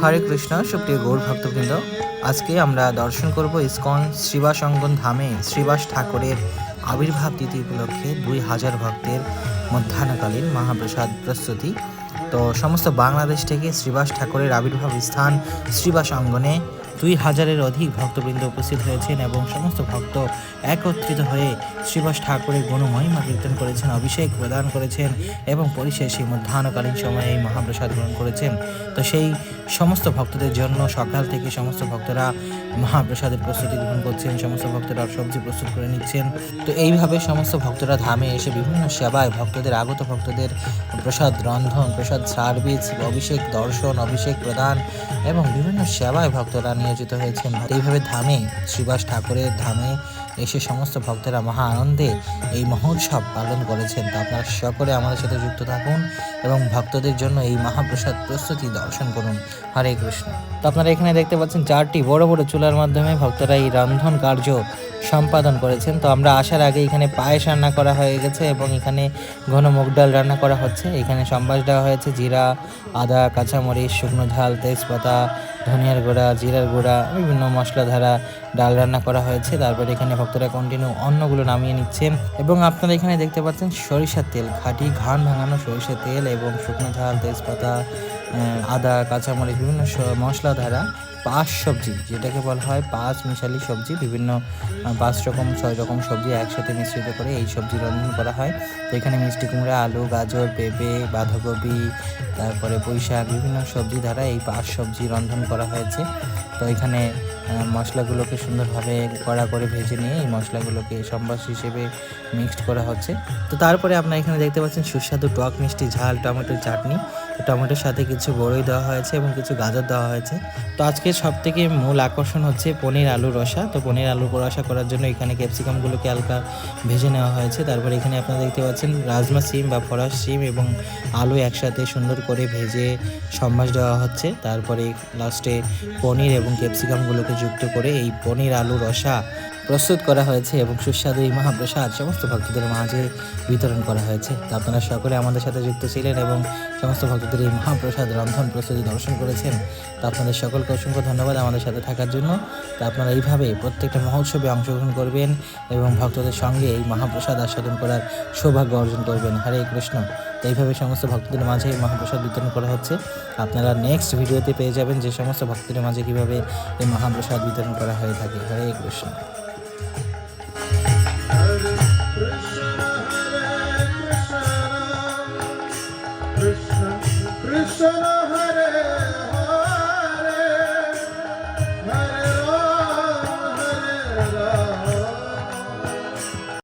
হরে কৃষ্ণ, সুপ্রিয় গৌর ভক্তবৃন্দ। আজকে আমরা দর্শন করব ইসকন শ্রীবাস অঙ্গন ধামে শ্রীবাস ঠাকুরের আবির্ভাব তিথি উপলক্ষে দুই হাজার ভক্তের মধ্যাহ্নকালীন মহাপ্রসাদ প্রস্তুতি। তো সমস্ত বাংলাদেশ থেকে শ্রীবাস ঠাকুরের আবির্ভাব স্থান শ্রীবাস অঙ্গনে দুই হাজারের অধিক ভক্তবৃন্দ উপস্থিত হয়েছেন এবং সমস্ত ভক্ত একত্রিত হয়ে শ্রীবাস ঠাকুরের গুণমহিমা কীর্তন করেছেন, অভিষেক প্রদান করেছেন এবং পরিশেষে মধ্যাহ্নকালীন সময়ে এই মহাপ্রসাদ গ্রহণ করেছেন। তো সেই সমস্ত ভক্তদের জন্য সকাল থেকে সমস্ত ভক্তরা মহাপ্রসাদের প্রস্তুতি গ্রহণ করছেন, সমস্ত ভক্তরা সবজি প্রস্তুত করে নিচ্ছেন। তো এইভাবে সমস্ত ভক্তরা ধামে এসে বিভিন্ন সেবায় ভক্তদের, আগত ভক্তদের প্রসাদ, রন্ধন, প্রসাদ সার্ভিস অভিষেক, দর্শন, অভিষেক প্রদান এবং বিভিন্ন সেবায় ভক্তরা নিয়োজিত হয়েছেন। এইভাবে ধামে শ্রীবাস ঠাকুরের ধামে এসে সমস্ত ভক্তরা মহা আনন্দে এই মহোৎসব পালন করেছেন। তো আপনারা সকলে আমাদের সাথে যুক্ত থাকুন এবং ভক্তদের জন্য এই মহাপ্রসাদ প্রস্তুতি দর্শন করুন। হরে কৃষ্ণ। তো আপনারা এখানে দেখতে পাচ্ছেন চারটি বড় বড় চুলার মাধ্যমে ভক্তরা এই রন্ধন কার্য সম্পাদন করেছেন। তো আমরা আসার আগে এখানে পায়েস রান্না করা হয়ে গেছে এবং এখানে ঘন মুগ ডাল রান্না করা হচ্ছে। এখানে সম্বাস দেওয়া হয়েছে, জিরা, আদা, কাঁচামরিচ, শুকনো ঝাল, তেজপাতা, ধনিয়ার গুঁড়া, জিরার গুঁড়া, বিভিন্ন মশলা ধারা ডাল রান্না করা হয়েছে। তারপরে এখানে ভক্তরা কন্টিনিউ অন্নগুলো নামিয়ে নিচ্ছেন এবং আপনারা এখানে দেখতে পাচ্ছেন সরিষার তেল। খাঁটি ঘান ভাঙানো সরিষার তেল এবং শুকনো ঝাল, তেজপাতা আদা, কাঁচামরিচ, বিভিন্ন মশলা ধারা পাঁচ সবজি, যেটাকে বলা হয় পাঁচ মিশালি সবজি। বিভিন্ন পাঁচ রকম, ছয় রকম সবজি একসাথে মিশ্রিত করে এই সবজি রন্ধন করা হয়। তো এখানে মিষ্টি কুমড়া, আলু, গাজর, পেঁপে, বাঁধাকপি, তারপরে শাক বিভিন্ন সবজি দ্বারা এই পাঁচ সবজি রন্ধন করা হয়েছে। তো এখানে মশলাগুলোকে সুন্দরভাবে কড়া করে ভেজে নিয়ে এই মশলাগুলোকে সম্বাস হিসেবে মিক্সড করা হচ্ছে। তো তারপরে আপনারা এখানে দেখতে পাচ্ছেন সুস্বাদু টক মিষ্টি ঝাল টমেটোর চাটনি। টমেটোর সাথে কিছু বড়ই দেওয়া হয়েছে এবং কিছু গাজর দেওয়া হয়েছে। তো আজকে সব থেকে মূল আকর্ষণ হচ্ছে পনির আলু রসা। তো পনির আলু রসা করার জন্য এখানে ক্যাপসিকামগুলোকে হালকা ভেজে নেওয়া হয়েছে। তারপরে এখানে আপনারা দেখতে পাচ্ছেন রাজমা সিম বা ফরাস সিম এবং আলু একসাথে সুন্দর করে ভেজে সম্বাস দেওয়া হচ্ছে। তারপরে লাস্টে পনির এবং ক্যাপসিকামগুলোকে যুক্ত করে এই পনির আলু রসা প্রস্তুত করা হয়েছে এবং সুস্বাদু এই মহাপ্রসাদ সমস্ত ভক্তদের মাঝে বিতরণ করা হয়েছে। তো আপনারা সকলে আমাদের সাথে যুক্ত ছিলেন এবং সমস্ত ভক্তদের এই মহাপ্রসাদ রন্ধন প্রস্তুতি দর্শন করেছেন। তো আপনাদের সকলকে অসংখ্য ধন্যবাদ আমাদের সাথে থাকার জন্য। তো আপনারা এইভাবে প্রত্যেকটা মহোৎসবে অংশগ্রহণ করবেন এবং ভক্তদের সঙ্গে এই মহাপ্রসাদ আস্বাদন করার সৌভাগ্য অর্জন করবেন। হরে কৃষ্ণ। তো এইভাবে সমস্ত ভক্তদের মাঝে এই মহাপ্রসাদ বিতরণ করা হচ্ছে। আপনারা নেক্সট ভিডিওতে পেয়ে যাবেন যে সমস্ত ভক্তদের মাঝে কীভাবে এই মহাপ্রসাদ বিতরণ করা হয়ে থাকে। হরে কৃষ্ণ।